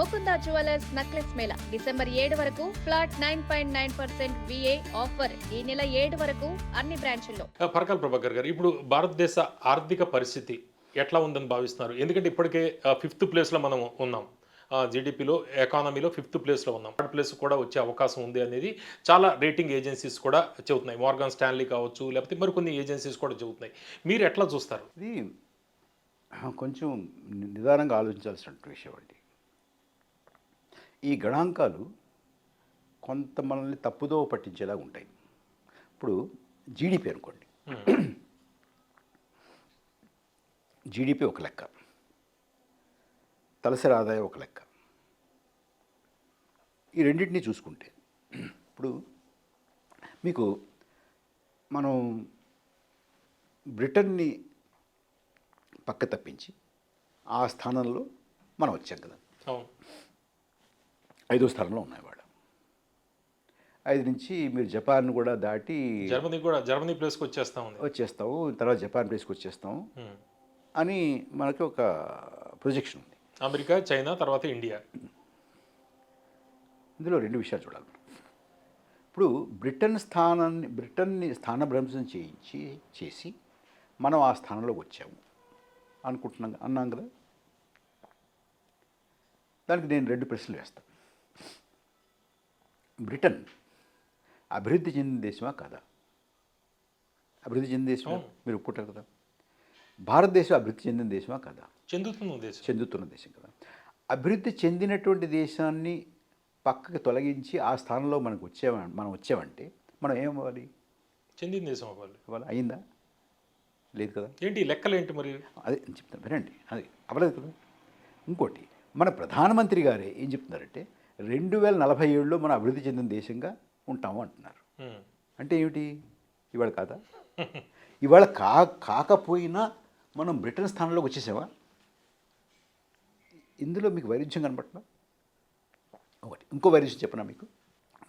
Mukunda jewellers necklace మేళ December ఏడు వరకు flat nine point nine percent V A offer ఈ నెల ఏడు వరకు అన్ని బ్రాంచుల్లో. పరకాల ప్రభాకర్ గారు ఇప్పుడు భారతదేశ ఆర్థిక పరిస్థితి ఎట్లా ఉందని భావిస్తున్నారు? ఎందుకంటే ఇప్పటికే ఫిఫ్త్ ప్లేస్లో మనం ఉన్నాం. జీడిపిలో ఎకానమీలో ఫిఫ్త్ ప్లేస్లో ఉన్నాం. థర్డ్ ప్లేస్ కూడా వచ్చే అవకాశం ఉంది అనేది చాలా రేటింగ్ ఏజెన్సీస్ కూడా చెబుతున్నాయి. మార్గాన్ స్టాన్లీ కావచ్చు లేకపోతే మరికొన్ని ఏజెన్సీస్ కూడా చెబుతున్నాయి. మీరు ఎట్లా చూస్తారు? ఇది కొంచెం నిదానంగా ఆలోచించాల్సిన విషయం అండి. ఈ గణాంకాలు కొంత మనల్ని తప్పుదో పట్టించేలా ఉంటాయి. ఇప్పుడు జీడిపి అనుకోండి. జీడిపి ఒక లెక్క. తలసరి ఆదాయం ఒక లెక్క. ఈ రెండింటినీ చూసుకుంటే ఇప్పుడు మీకు మనం బ్రిటన్ని పక్క తప్పించి ఆ స్థానంలో మనం వచ్చాం కదా. ఐదో స్థానంలో ఉన్నాయి వాడు ఐదు నుంచి మీరు జపాన్ కూడా దాటి జర్మనీ కూడా జర్మనీ ప్లేస్కి వచ్చేస్తా వచ్చేస్తాము తర్వాత జపాన్ ప్లేస్కి వచ్చేస్తాము ఉమ్. అని మనకి ఒక ప్రొజెక్షన్ ఉంది. అమెరికా చైనా తర్వాత ఇండియా. ఇందులో రెండు విషయాలు చూడాలి. ఇప్పుడు బ్రిటన్ స్థానాన్ని బ్రిటన్ని స్థానభ్రంశం చేయించి చేసి మనం ఆ స్థానంలోకి వచ్చాము అనుకుంటున్నాం అన్నాం కదా? దానికి నేను రెండు ప్రశ్నలు వేస్తాను బ్రిటన్ అభివృద్ధి చెందిన దేశమా కాదా? అభివృద్ధి చెందిన దేశమా. మీరు ఒప్పుకుంటారు కదా. భారతదేశం అభివృద్ధి చెందిన దేశమా కాదా? చెందుతున్న దేశం. చెందుతున్న దేశం కదా. అభివృద్ధి చెందినటువంటి దేశాన్ని పక్కకి తొలగించి ఆ స్థానంలో మనకు వచ్చామ మనం వచ్చామంటే మనం ఏమవ్వాలి? చెందిన దేశం అవ్వాలి. ఇవాళ అయిందా? లేదు కదా. ఏంటి లెక్కలేంటి మరి? అదే చెప్తాను వినండి. అది అవ్వలేదు కదా. ఇంకోటి మన ప్రధానమంత్రి గారే ఏం చెప్తున్నారంటే రెండు వేల నలభై ఏడులో మనం అభివృద్ధి చెందిన దేశంగా ఉంటాము అంటున్నారు. అంటే ఏమిటి? ఇవాళ కాదా? ఇవాళ కా కాకపోయినా మనం బ్రిటన్ స్థానంలోకి వచ్చేసావా ఇందులో మీకు వైరుధ్యం కనపడుతుందా ఒకటి. ఇంకో వైరుధ్యం చెప్పనా మీకు?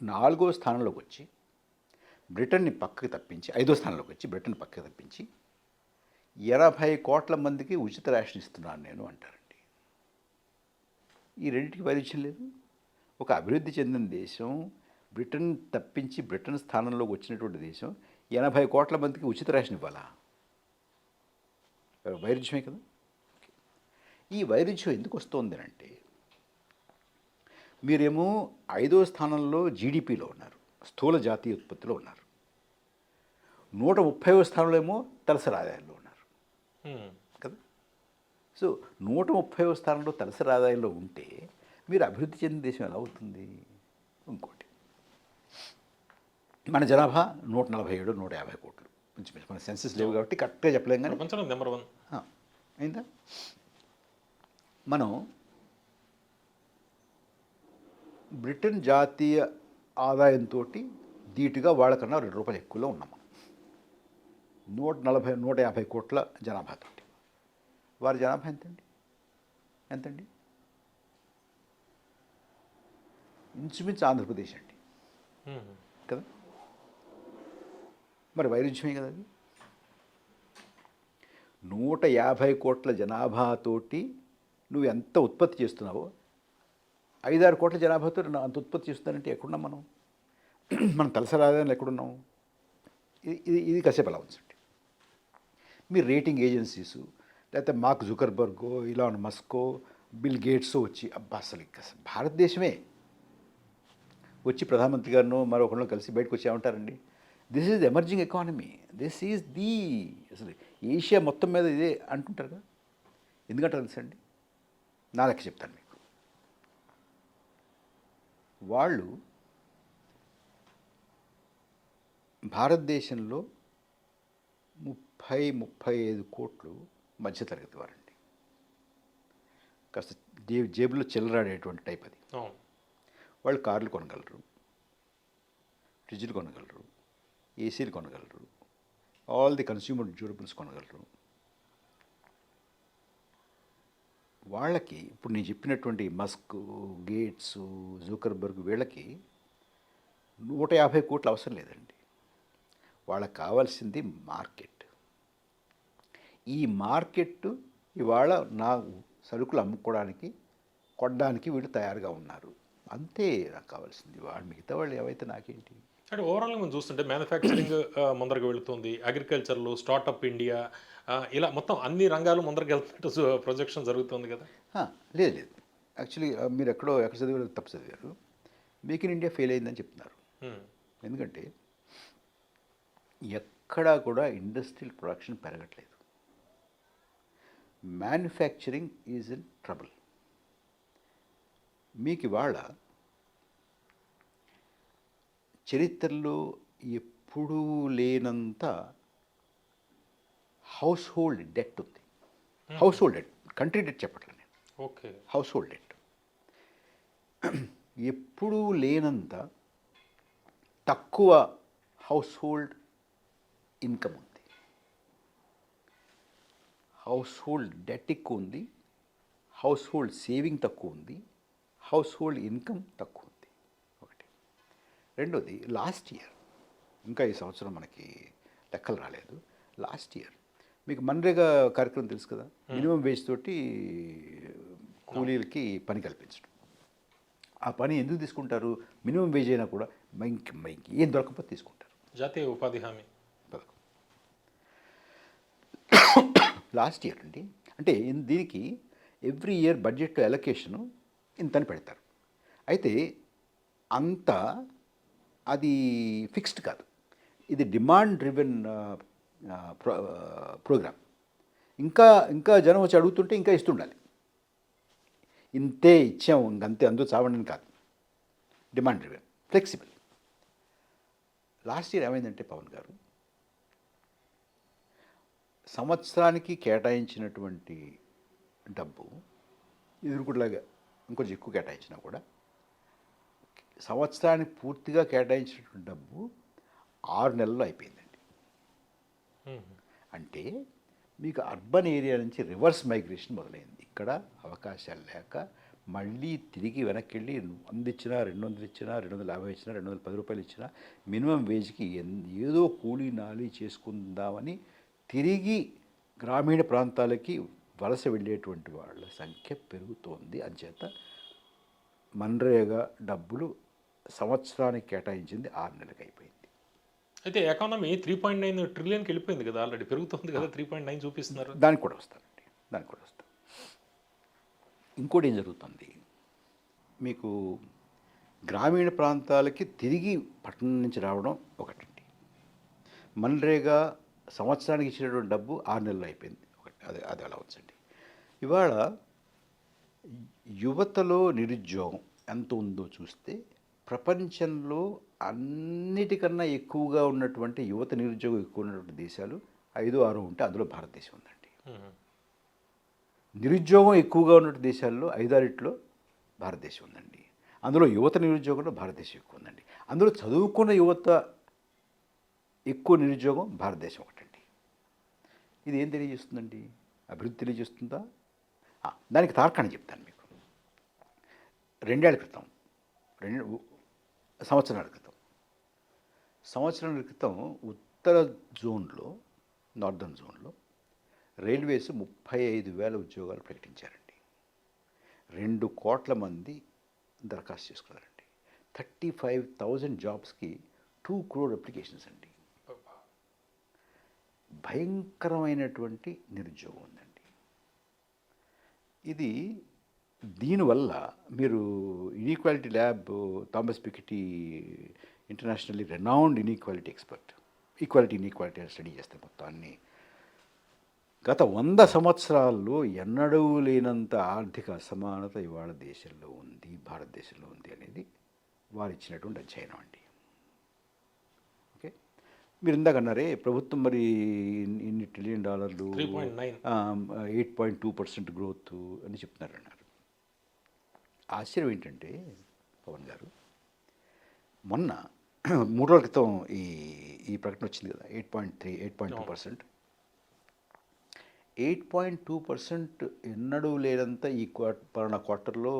నాలుగో స్థానంలోకి వచ్చి బ్రిటన్ని పక్కకి తప్పించి ఐదో స్థానంలోకి వచ్చి బ్రిటన్ పక్కకి తప్పించి ఎనభై కోట్ల మందికి ఉచిత రేషన్ ఇస్తున్నాను నేను అంటారండి. ఈ రెండింటికి వైరుధ్యం లేదు? ఒక అభివృద్ధి చెందిన దేశం బ్రిటన్ తప్పించి బ్రిటన్ స్థానంలోకి వచ్చినటువంటి దేశం ఎనభై కోట్ల మందికి ఉచిత రేషన్ ఇవ్వాలా? వైరుధ్యమే కదా? ఈ వైరుధ్యం ఎందుకు వస్తుంది అంటే మీరేమో ఐదో స్థానంలో జీడిపిలో ఉన్నారు స్థూల జాతీయ ఉత్పత్తిలో ఉన్నారు. నూట ముప్పైవ స్థానంలో ఏమో తలసరి ఆదాయంలో ఉన్నారు. కదా? సో నూట ముప్పైవ స్థానంలో తలసరి ఆదాయంలో ఉంటే మీరు అభివృద్ధి చెందిన దేశం ఎలా అవుతుంది? ఇంకోటి. మన జనాభా నూట నలభై ఏడు నూట యాభై కోట్లు. కొంచెం మన సెన్సెస్ లేవు కాబట్టి కరెక్ట్గా చెప్పలేం కానీ నెంబర్ వన్ అయిందా? మనం బ్రిటన్ జాతీయ ఆదాయంతో ధీటుగా వాళ్ళకన్నా రెండు రూపాయలు ఎక్కువలో ఉన్నాం మనం. నూట నలభై నూట యాభై కోట్ల జనాభాతో వారి జనాభా ఎంతండి? ఎంతండి? ఇంచుమించు ఆంధ్రప్రదేశ్ అండి. కదా? మరి వైరుధ్యమే కదా అది. నూట యాభై కోట్ల జనాభాతోటి నువ్వు ఎంత ఉత్పత్తి చేస్తున్నావో ఐదారు కోట్ల జనాభాతో అంత ఉత్పత్తి చేస్తున్నానంటే ఎక్కడున్నాం మనం? మనం తలసరి ఆదాయంలో ఎక్కడున్నాం? ఇది ఇది ఇది కాసేపు అలా ఉంచండి. మీ రేటింగ్ ఏజెన్సీస్ లేకపోతే మార్క్ జుకర్బర్గో ఇలాన్ మస్కో బిల్ గేట్స్ వచ్చి అబ్బా అసలు భారతదేశమే వచ్చి ప్రధానమంత్రి గారినో మరొకరినో కలిసి బయటకు వచ్చామంటారండి this is emerging economy this is the అసలు ఏషియా మొత్తం మీద ఇదే అంటుంటారు కదా ఎందుకంటే తెలుసండి? నా లెక్క చెప్తాను మీకు. వాళ్ళు భారతదేశంలో ముప్పై ముప్పై ఐదు కోట్లు మధ్యతరగతి వారండి. కాస్త జేబులో చిల్లరాడేటువంటి టైప్ అది. వాళ్ళు కార్లు కొనగలరు. ఫ్రిడ్జ్లు కొనగలరు. ఏసీలు కొనగలరు. ఆల్ ది కన్స్యూమర్ డ్యూరబుల్స్ కొనగలరు. వాళ్ళకి ఇప్పుడు నేను చెప్పినటువంటి మస్క్ గేట్స్ జూకర్బర్గ్ వీళ్ళకి నూట యాభై కోట్లు అవసరం లేదండి. వాళ్ళకి కావాల్సింది మార్కెట్. ఈ మార్కెట్ ఇవాళ నా సరుకులు అమ్ముకోవడానికి కొట్టడానికి వీళ్ళు తయారుగా ఉన్నారు. అంతే నాకు కావాల్సింది. వాడు మిగతా వాళ్ళు ఏవైతే నాకేంటి? అంటే ఓవరాల్గా మనం చూస్తుంటే మ్యానుఫ్యాక్చరింగ్ ముందరకు వెళుతుంది. అగ్రికల్చర్లో స్టార్టప్ ఇండియా ఇలా మొత్తం అన్ని రంగాలు ముందరకు వెళ్తున్నట్టు ప్రొజెక్షన్ జరుగుతుంది కదా? లేదు లేదు. యాక్చువల్లీ మీరు ఎక్కడో ఎక్కడ చదివారు తప్పు చదివారు. మేక్ ఇన్ ఇండియా ఫెయిల్ అయిందని చెప్తున్నారు. ఎందుకంటే ఎక్కడా కూడా ఇండస్ట్రియల్ ప్రొడక్షన్ పెరగట్లేదు. మ్యానుఫ్యాక్చరింగ్ ఈజ్ ఇన్ ట్రబుల్ మీకు ఇవాళ చరిత్రలో ఎప్పుడూ లేనంత హౌస్ హోల్డ్ డెట్ ఉంది. Household debt country debt చెప్పట్లేదు నేను. ఓకే. హౌస్ హోల్డ్ డెట్ ఎప్పుడూ లేనంత తక్కువ హౌస్ హోల్డ్ ఇన్కమ్ ఉంది. హౌస్ హోల్డ్ డెట్ ఎక్కువ ఉంది. హౌస్ హోల్డ్ సేవింగ్ తక్కువ ఉంది. హౌస్ హోల్డ్ ఇన్కమ్ తక్కువ రెండోది లాస్ట్ ఇయర్ ఇంకా ఈ సంవత్సరం మనకి లెక్కలు రాలేదు. లాస్ట్ ఇయర్ మీకు మన్రేగా కార్యక్రమం తెలుసు కదా? మినిమం వేజ్ తోటి కూలీలకి పని కల్పించడం. ఆ పని ఎందుకు తీసుకుంటారు? మినిమం వేజ్ అయినా కూడా ఇంక ఏం దొరకకపోతే తీసుకుంటారు. జాతీయ ఉపాధి హామీ. పథకం లాస్ట్ ఇయర్ అండి. అంటే దీనికి ఎవ్రీ ఇయర్ బడ్జెట్ అలొకేషను ఇంతని పెడతారు. అయితే అంత అది ఫిక్స్డ్ కాదు. ఇది డిమాండ్ డ్రివెన్ ప్రోగ్రామ్. ఇంకా ఇంకా జనం వచ్చి అడుగుతుంటే ఇంకా ఇస్తుండాలి. ఇంతే ఇచ్చాం ఇంకంతే అందులో చావండి కాదు. Demand driven flexible. Last year ఏమైందంటే పవన్ గారు సంవత్సరానికి కేటాయించినటువంటి డబ్బు ఎదురుకుట్లాగా ఇంకొంచెం ఎక్కువ కేటాయించినా కూడా సంవత్సరానికి పూర్తిగా కేటాయించినటువంటి డబ్బు ఆరు నెలల్లో అయిపోయిందండి. అంటే మీకు అర్బన్ ఏరియా నుంచి రివర్స్ మైగ్రేషన్ మొదలైంది. ఇక్కడ అవకాశాలు లేక మళ్ళీ తిరిగి వెనక్కి వెళ్ళి వంద ఇచ్చినా రెండు వందలు ఇచ్చినా రెండు వందల యాభై ఇచ్చినా రెండు వందల పది రూపాయలు ఇచ్చినా మినిమం వేజ్కి ఎన్- ఏదో కూలీ నాలి చేసుకుందామని తిరిగి గ్రామీణ ప్రాంతాలకి వలస వెళ్ళేటువంటి వాళ్ళ సంఖ్య పెరుగుతోంది. అంచేత మన్రేగా డబ్బులు సంవత్సరానికి కేటాయించింది ఆరు నెలలకు అయిపోయింది. అయితే ఎకానమీ త్రీ పాయింట్ నైన్ ట్రిలియన్కి వెళ్ళిపోయింది కదా ఆల్రెడీ పెరుగుతుంది కదా త్రీ పాయింట్ నైన్ చూపిస్తున్నారు. దానికి కూడా వస్తానండి దానికి కూడా వస్తాం ఇంకోటి ఏం జరుగుతుంది? మీకు గ్రామీణ ప్రాంతాలకి తిరిగి పట్టణం నుంచి రావడం ఒకటండి. మన్రేగా సంవత్సరానికి ఇచ్చినటువంటి డబ్బు ఆరు నెలలు అయిపోయింది ఒకటి అది అది అలా ఉంచండి ఇవాళ యువతలో నిరుద్యోగం ఎంత ఉందో చూస్తే ప్రపంచంలో అన్నిటికన్నా ఎక్కువగా ఉన్నటువంటి యువత నిరుద్యోగం ఎక్కువ ఉన్నటువంటి దేశాలు ఐదు ఆరు ఉంటే అందులో భారతదేశం ఉందండి. నిరుద్యోగం ఎక్కువగా ఉన్న దేశాల్లో ఐదారిట్లో భారతదేశం ఉందండి. అందులో యువత నిరుద్యోగంలో భారతదేశం ఎక్కువ ఉందండి. అందులో చదువుకున్న యువత ఎక్కువ నిరుద్యోగం భారతదేశం ఒకటండి. ఇది ఏం తెలియజేస్తుందండి? అభివృద్ధి తెలియజేస్తుందా? దానికి తార్కాణం చెప్తాను మీకు. రెండేళ్ళ క్రితం రెండు సంవత్సరాల క్రితం. సంవత్సరాల క్రితం ఉత్తర జోన్లో నార్దర్న్ జోన్లో రైల్వేస్ ముప్పై ఐదు వేల ఉద్యోగాలు ప్రకటించారండి. రెండు కోట్ల మంది దరఖాస్తు చేసుకున్నారండి. థర్టీ ఫైవ్ థౌజండ్ జాబ్స్కి టూ క్రోడ్ అప్లికేషన్స్ అండి. భయంకరమైనటువంటి నిరుద్యోగం ఉందండి. ఇది దీనివల్ల మీరు inequality lab Thomas Piketty internationally renowned inequality expert equality inequality study చేస్తారు మొత్తం అన్ని. గత వంద సంవత్సరాల్లో ఎన్నడూ లేనంత ఆర్థిక అసమానత ఇవాళ దేశంలో ఉంది భారతదేశంలో ఉంది అనేది వారు ఇచ్చినటువంటి అధ్యయనం అండి. ఓకే? మీరు ఇందాక అన్నారే ప్రభుత్వం మరి ఇన్ని- ట్రిలియన్ డాలర్లు 3.9. Eight point two percent growth అని చెప్తున్నారు అన్నారు ఆశ్చర్యం ఏంటంటే పవన్ గారు మొన్న మూడు రోజుల క్రితం ఈ ఈ ప్రకటన వచ్చింది కదా eight point three eight point two percent. Eight point two percent ఎన్నడూ లేనంత ఈ క్వార్ట్ పలానా క్వార్టర్లో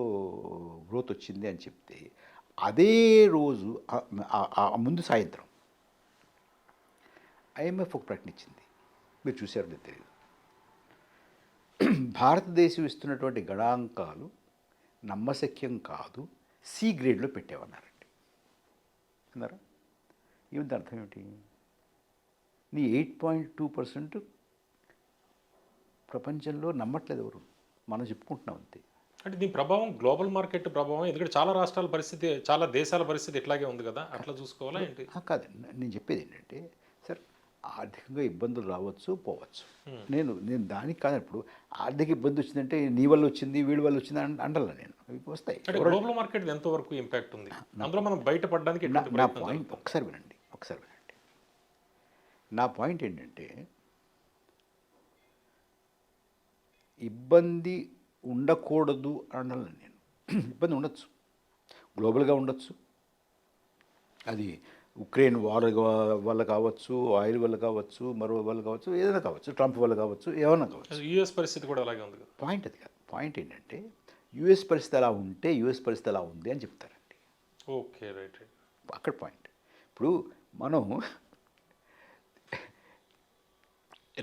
గ్రోత్ వచ్చింది అని చెప్తే అదే రోజు ముందు సాయంత్రం ఐఎంఎఫ్ ఒక ప్రకటన ఇచ్చింది. మీరు చూసారో లేదో తెలియదు. భారతదేశం ఇస్తున్నటువంటి గణాంకాలు నమ్మశక్యం కాదు సి గ్రేడ్లో పెట్టావన్నారండి అన్నారా ఏమిటి అర్థం ఏమిటి? నీ ఎయిట్ పాయింట్ టూ పర్సెంట్ ప్రపంచంలో నమ్మట్లేదు ఎవరు? మనం చెప్పుకుంటున్నాం అంతే. అంటే దీని ప్రభావం గ్లోబల్ మార్కెట్ ప్రభావం ఎందుకంటే చాలా రాష్ట్రాల పరిస్థితి చాలా దేశాల పరిస్థితి ఇట్లాగే ఉంది కదా? అట్లా చూసుకోవాలా ఏంటి? కాదండి నేను చెప్పేది ఏంటంటే ఆర్థికంగా ఇబ్బందులు రావచ్చు పోవచ్చు. నేను నేను దానికి కాదు ఇప్పుడు ఆర్థిక ఇబ్బంది వచ్చిందంటే నీ వల్ల వచ్చింది వీడి వల్ల వచ్చింది అని అంటలా నేను. అవి వస్తాయి. గ్లోబల్ మార్కెట్ ఎంతవరకు ఇంపాక్ట్ ఉంది? అందులో మనం బయటపడడానికి నా పాయింట్ ఒకసారి వినండి ఒకసారి వినండి. నా పాయింట్ ఏంటంటే ఇబ్బంది ఉండకూడదు అనాలి నేను. ఇబ్బంది ఉండొచ్చు. గ్లోబల్గా ఉండొచ్చు. అది ఉక్రెయిన్ వార్ వల్ల కావచ్చు ఆయిల్ వల్ల కావచ్చు మరో వల్ల కావచ్చు ఏదైనా కావచ్చు ట్రంప్ వల్ల కావచ్చు ఏమైనా కావచ్చు. యుఎస్ పరిస్థితి కూడా అలాగే ఉంది కదా. పాయింట్ అది కాదు. పాయింట్ ఏంటంటే యుఎస్ పరిస్థితి అలా ఉంటే యుఎస్ పరిస్థితి అలా ఉంది అని చెప్తారండి. Okay right right. అక్కడ పాయింట్. ఇప్పుడు మనం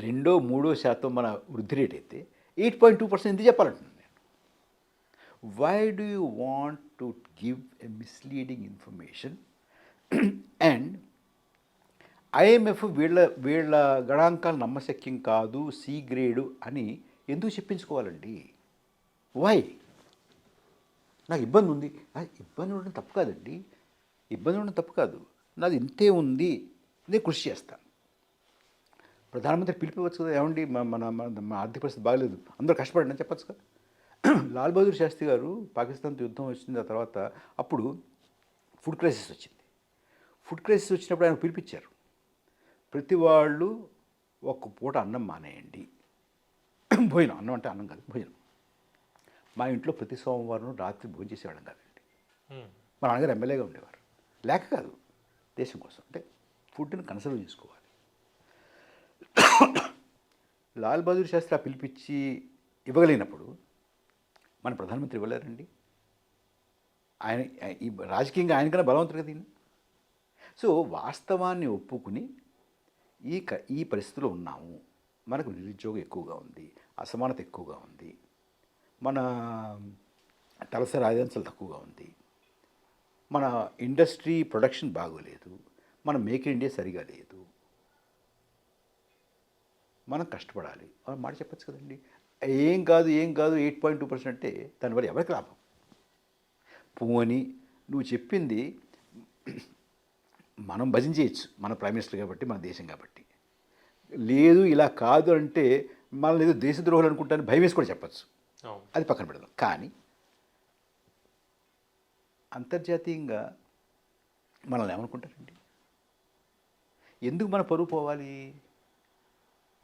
రెండో మూడో శాతం మన వృద్ధి రేట్ అయితే ఎయిట్ పాయింట్ టూ పర్సెంట్ ఎందుకు చెప్పాలంటున్నాను నేను? Why do you want to give a misleading information and IMF వీళ్ళ వీళ్ళ గణాంకాలు నమ్మశక్యం కాదు సి గ్రేడు అని ఎందుకు చెప్పించుకోవాలండి? వై నాకు ఇబ్బంది ఉంది. ఇబ్బంది ఉండడం తప్పు కాదండి. ఇబ్బంది ఉండడం తప్పు కాదు. నాది ఇంతే ఉంది. నేను కృషి చేస్తాను. ప్రధానమంత్రి పిలిపివచ్చు కదా ఏమండి? మన మన మన ఆర్థిక పరిస్థితి బాగలేదు. అందరూ కష్టపడండి అని చెప్పచ్చు కదా. లాల్ బహదూర్ శాస్త్రి గారు పాకిస్తాన్తో యుద్ధం వచ్చింది ఆ తర్వాత అప్పుడు ఫుడ్ క్రైసిస్ వచ్చింది. ఫుడ్ క్రైసిస్ వచ్చినప్పుడు ఆయన పిలిపించారు. ప్రతి వాళ్ళు ఒక్క పూట అన్నం మానేయండి. భోజనం అన్నం అంటే అన్నం కాదు భోజనం. మా ఇంట్లో ప్రతి సోమవారం రాత్రి భోజనం చేసేవాళ్ళం కాదండి. మా నాన్నగారు ఎమ్మెల్యేగా ఉండేవారు. లేక కాదు దేశం కోసం అంటే ఫుడ్ని కన్సర్వ్ చేసుకోవాలి. లాల్ బహదూర్ శాస్త్రి ఆ పిలిపించి ఇవ్వగలిగినప్పుడు మన ప్రధానమంత్రి ఇవ్వలేరండి ఆయన ఈ రాజకీయంగా ఆయనకన్నా బలవంతుడు కదా. సో వాస్తవాన్ని ఒప్పుకుని ఈ క ఈ పరిస్థితిలో ఉన్నాము. మనకు నిరుద్యోగం ఎక్కువగా ఉంది అసమానత ఎక్కువగా ఉంది మన తలసరి ఆదాంశాలు తక్కువగా ఉంది మన ఇండస్ట్రీ ప్రొడక్షన్ బాగోలేదు మన మేక్ ఇన్ ఇండియా సరిగా లేదు. మనం కష్టపడాలి. మాట చెప్పచ్చు కదండి. ఏం కాదు ఏం కాదు ఎయిట్ పాయింట్ టూ పర్సెంట్ అంటే దానివల్ల ఎవరికి లాభం? పోని నువ్వు చెప్పింది మనం భజన చేయొచ్చు మన ప్రైమ్ మినిస్టర్ కాబట్టి మన దేశం కాబట్టి. లేదు ఇలా కాదు అంటే మనల్ని ఏదో దేశద్రోహులు అనుకుంటాను భయం వేసి కూడా చెప్పచ్చు. అది పక్కన పెడదాం. కానీ అంతర్జాతీయంగా మనల్ని ఏమనుకుంటారండి? ఎందుకు మన పరువు పోవాలి?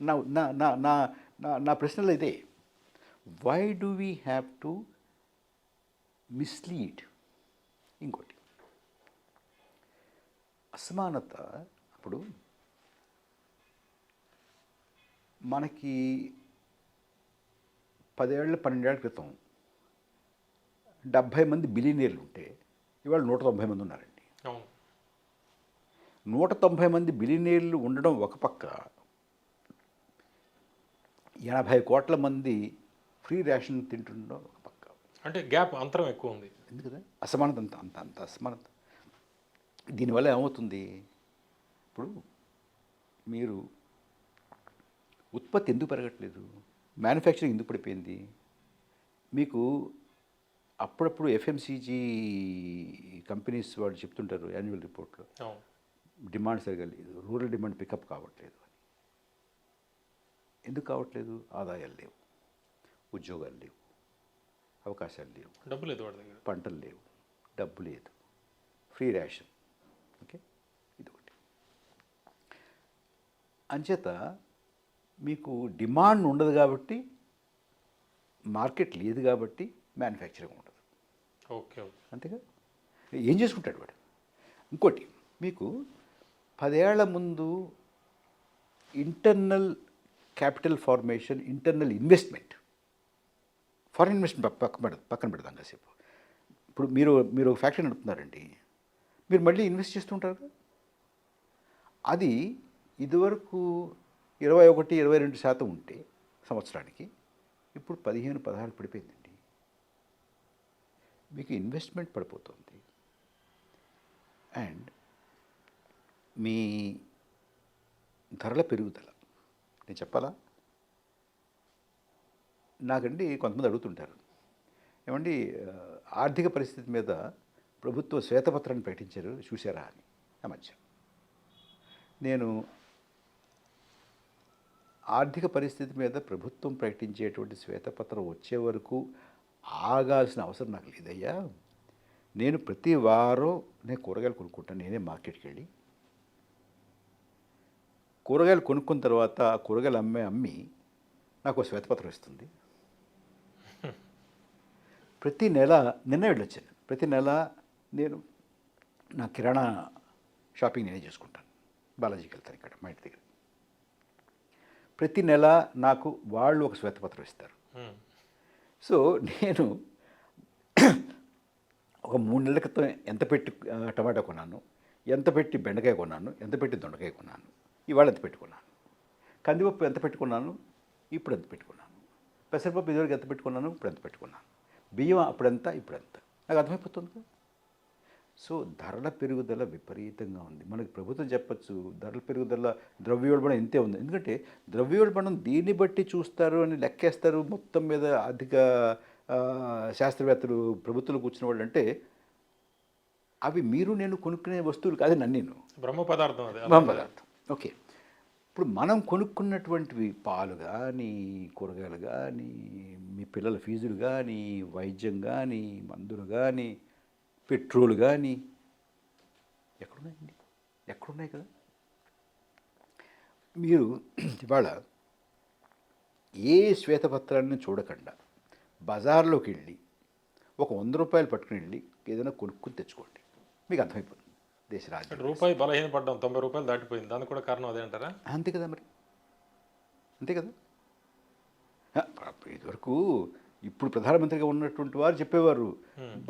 నా నా నా నా నా నా ప్రశ్నలో ఇదే. Why do we have to mislead ఇంకోటి. అసమానత అప్పుడు మనకి పదేళ్ళ పన్నెండేళ్ళ క్రితం డెబ్భై మంది బిలియనీర్లు ఉంటే ఇవాళ నూట తొంభై మంది ఉన్నారండి. నూట తొంభై మంది బిలియనీర్లు ఉండడం ఒక పక్క ఎనభై కోట్ల మంది ఫ్రీ రేషన్ తింటుండడం ఒక పక్క. అంటే గ్యాప్ అంతరం ఎక్కువ ఉంది. ఎందుకు కదా అసమానత అంత అంత అంత అసమానత. దీనివల్ల ఏమవుతుంది? ఇప్పుడు మీరు ఉత్పత్తి ఎందుకు పెరగట్లేదు? మ్యానుఫ్యాక్చరింగ్ ఎందుకు పడిపోయింది? మీకు అప్పుడప్పుడు ఎఫ్ఎంసీజీ కంపెనీస్ వాళ్ళు చెప్తుంటారు యాన్యువల్ రిపోర్ట్లో. డిమాండ్ సరిగా లేదు. రూరల్ డిమాండ్ పికప్ కావట్లేదు అని. ఎందుకు కావట్లేదు? ఆదాయాలు లేవు. ఉద్యోగాలు లేవు. అవకాశాలు లేవు. డబ్బు లేదు పంటలు లేవు. డబ్బు లేదు. Free ration. ఓకే? ఇది ఒకటి అంచేత మీకు డిమాండ్ ఉండదు కాబట్టి మార్కెట్ లేదు కాబట్టి మ్యానుఫ్యాక్చరింగ్ ఉండదు. Okay okay. అంతేగా? ఏం చేసుకుంటాడు వాడు? ఇంకోటి మీకు పదేళ్ళ ముందు internal capital formation internal investment foreign investment పక్క- పక్కన పక్కన పెడదాం కాసేపు. ఇప్పుడు మీరు మీరు ఒక ఫ్యాక్టరీ నడుపుతున్నారండి. మీరు మళ్ళీ ఇన్వెస్ట్ చేస్తుంటారు కదా? అది ఇదివరకు ఇరవై ఒకటి ఇరవై రెండు శాతం ఉంటే సంవత్సరానికి ఇప్పుడు పదిహేను పదహారు పడిపోయిందండి. మీకు ఇన్వెస్ట్మెంట్ పడిపోతుంది. అండ్ మీ ధరల పెరుగుదల. నేను చెప్పాలా? నాకండి కొంతమంది అడుగుతుంటారు. ఏమండి ఆర్థిక పరిస్థితి మీద ప్రభుత్వ శ్వేతపత్రాన్ని ప్రకటించారు. చూసారా అని. ఆ మధ్య. నేను ఆర్థిక పరిస్థితి మీద ప్రభుత్వం ప్రకటించేటువంటి శ్వేతపత్రం వచ్చే వరకు ఆగాల్సిన అవసరం నాకు లేదయ్యా. నేను ప్రతి వారం నేను కూరగాయలు కొనుక్కుంటాను. నేనే మార్కెట్కి వెళ్ళి కూరగాయలు కొనుక్కున్న తర్వాత ఆ కూరగాయలు అమ్మే అమ్మి నాకు శ్వేతపత్రం ఇస్తుంది. ప్రతి నెల నిన్న వెళ్ళొచ్చాను. ప్రతి నెల నేను నా కిరాణా షాపింగ్ నేనే చేసుకుంటాను. బాలాజీకి వెళ్తాను ఇక్కడ మా ఇంటి దగ్గర. ప్రతి నెల నాకు వాళ్ళు ఒక శ్వేతపత్రం ఇస్తారు. సో నేను ఒక మూడు నెలల క్రితం ఎంత పెట్టి టమాటా కొన్నాను ఎంత పెట్టి బెండకాయ కొన్నాను ఎంత పెట్టి దొండకాయ కొన్నాను ఇవాళ ఎంత పెట్టుకున్నాను. కందిపప్పు ఎంత పెట్టుకున్నాను ఇప్పుడు ఎంత పెట్టుకున్నాను. పెసరపప్పు ఇదివరకు ఎంత పెట్టుకున్నాను ఇప్పుడు ఎంత పెట్టుకున్నాను. బియ్యం అప్పుడెంత ఇప్పుడెంత. నాకు అర్థమైపోతుంది? కదా సో ధరల పెరుగుదల విపరీతంగా ఉంది. మనకి ప్రభుత్వం చెప్పచ్చు ధరల పెరుగుదల ద్రవ్యోల్బణం ఇంతే ఉంది. ఎందుకంటే ద్రవ్యోల్బణం దీన్ని బట్టి చూస్తారు అని లెక్కేస్తారు మొత్తం మీద ఆర్థిక ఆ, శాస్త్రవేత్తలు ప్రభుత్వంలో కూర్చున్న వాళ్ళు అంటే అవి మీరు నేను కొనుక్కునే వస్తువులు కాదు నన్ను నేను. బ్రహ్మ పదార్థం అది. బ్రహ్మ పదార్థం. ఓకే. ఇప్పుడు మనం కొనుక్కున్నటువంటివి పాలు కానీ కూరగాయలు కానీ మీ పిల్లల ఫీజులు కానీ వైద్యం కానీ మందులు కానీ పెట్రోల్ కానీ ఎక్కడున్నాయండి? ఎక్కడున్నాయి కదా? మీరు ఇవాళ ఏ శ్వేతపత్రాన్ని చూడకుండా బజార్లోకి వెళ్ళి ఒక వంద రూపాయలు పట్టుకుని వెళ్ళి ఏదైనా కొనుక్కుని తెచ్చుకోండి. మీకు అర్థమైపోతుంది. దేశ రాజ్యం రూపాయి బలహీనపడ్డాం తొంభై రూపాయలు దాటిపోయింది. దానికి కూడా కారణం అదే అంటారా అంతే కదా మరి. అంతే కదా? ఇదివరకు ఇప్పుడు ప్రధానమంత్రిగా ఉన్నటువంటి వారు చెప్పేవారు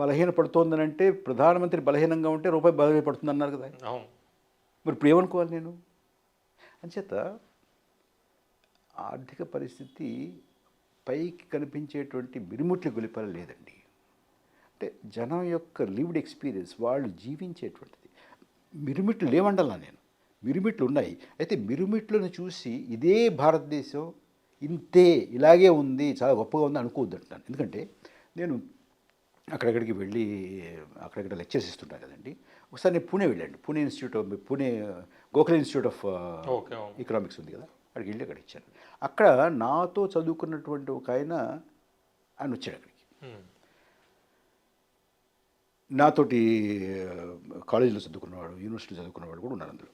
బలహీన పడుతోందని అంటే ప్రధానమంత్రి బలహీనంగా ఉంటే రూపాయి బలహీన పడుతుంది అన్నారు కదా మరి ఇప్పుడు ఏమనుకోవాలి నేను? అంచేత ఆర్థిక పరిస్థితి పైకి కనిపించేటువంటి మిరుముట్ల గొలిపల లేదండి. అంటే జనం యొక్క లివ్డ్ ఎక్స్పీరియన్స్ వాళ్ళు జీవించేటువంటిది. మిరుమిట్లు లేవండలా నేను. మిరుమిట్లు ఉన్నాయి అయితే మిరుమిట్లను చూసి ఇదే భారతదేశం ఇంతే ఇలాగే ఉంది చాలా గొప్పగా ఉంది అనుకోవద్దు అంటున్నాను ఎందుకంటే నేను అక్కడక్కడికి వెళ్ళి అక్కడక్కడ లెక్చర్స్ ఇస్తుంటాను కదండి. ఒకసారి నేను పూణే వెళ్ళండి Pune institute of Pune Gokhale institute of economics ఉంది కదా. అక్కడికి వెళ్ళి అక్కడ ఇచ్చాను అక్కడ నాతో చదువుకున్నటువంటి ఒక ఆయన ఆయన వచ్చాడు అక్కడికి. నాతోటి కాలేజీలో చదువుకున్నవాడు యూనివర్సిటీలో చదువుకున్నవాడు కూడా ఉన్నారు అందులో.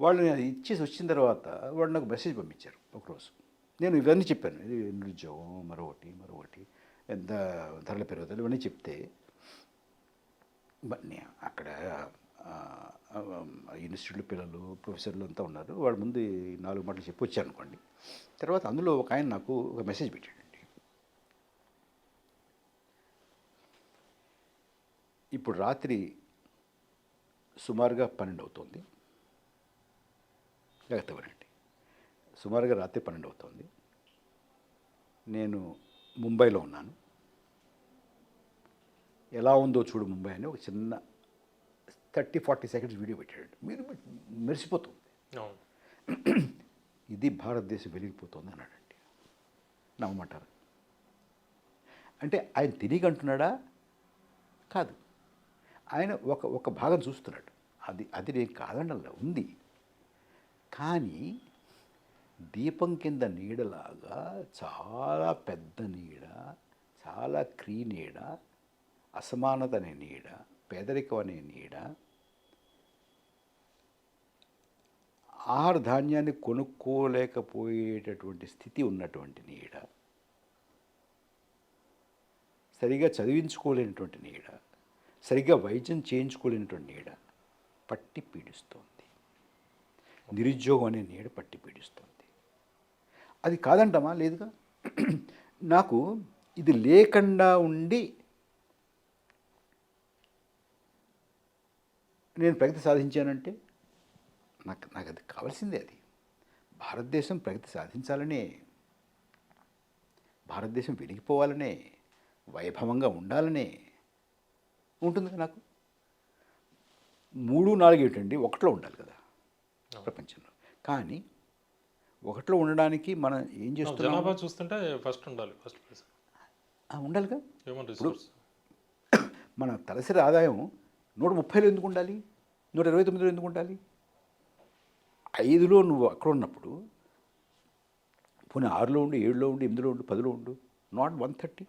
వాళ్ళు నేను ఇచ్చేసి వచ్చిన తర్వాత వాడు నాకు మెసేజ్ పంపించారు ఒకరోజు. నేను ఇవన్నీ చెప్పాను. ఇది నిరుద్యోగం మరొకటి మరొకటి ఎంత ధరల పెరుగుదల ఇవన్నీ చెప్తే అక్కడ ఆ, ఇన్స్టిట్యూట్లో పిల్లలు ప్రొఫెసర్లు అంతా ఉన్నారు. వాళ్ళ ముందు నాలుగు మాటలు చెప్పి వచ్చారు అనుకోండి తర్వాత అందులో ఒక ఆయన నాకు ఒక మెసేజ్ పెట్టాడండి. ఇప్పుడు రాత్రి సుమారుగా పన్నెండు అవుతుంది. జాగ్రత్త వినండి. సుమారుగా రాత్రి పన్నెండు అవుతుంది. నేను ముంబైలో ఉన్నాను. ఎలా ఉందో చూడు ముంబై అని ఒక చిన్న థర్టీ ఫార్టీ సెకండ్స్ వీడియో పెట్టాడు మీరు మెరిసిపోతుంది. ఇది భారతదేశం వెలిగిపోతుంది అన్నాడండి. నమ్మమంటారు? అంటే ఆయన తిరిగి అంటున్నాడా? కాదు. ఆయన ఒక ఒక భాగం చూస్తున్నాడు. అది అది నేను కాదనలా ఉంది. కానీ దీపం కింద నీడలాగా చాలా పెద్ద నీడ చాలా క్రీ నీడ అసమానత అనే నీడ పేదరికం అనే నీడ ఆహార ధాన్యాన్ని కొనుక్కోలేకపోయేటటువంటి స్థితి ఉన్నటువంటి నీడ సరిగా చదివించుకోలేనటువంటి నీడ సరిగ్గా వైద్యం చేయించుకోలేనటువంటి నీడ పట్టి పీడిస్తోంది. నిరుద్యోగం అనే నీడ పట్టి పీడిస్తుంది. అది కాదంటమా? లేదుగా? నాకు ఇది లేకుండా ఉండి నేను ప్రగతి సాధించానంటే నాకు నాకు అది కావాల్సిందే అది. భారతదేశం ప్రగతి సాధించాలనే భారతదేశం వెలిగిపోవాలనే వైభవంగా ఉండాలనే ఉంటుంది కదా నాకు. మూడు నాలుగు ఏంటండి ఒకటిలో ఉండాలి కదా. ప్రపంచంలో. కానీ ఒకటిలో ఉండడానికి మనం ఏం చేస్తున్నాం? జనాభా చూస్తుంటే ఫస్ట్ ఉండాలి ఫస్ట్ ప్లేస్. ఉండాలిగా? మన తలసరి ఆదాయం నూట ముప్పైలో ఎందుకు ఉండాలి? నూట ఇరవై తొమ్మిదిలో ఎందుకు ఉండాలి? ఐదులో నువ్వు అక్కడ ఉన్నప్పుడు పోనీ ఆరులో ఉండు ఏడులో ఉండు ఎనిమిదిలో ఉండు పదిలో ఉండు నాట్ వన్ థర్టీ.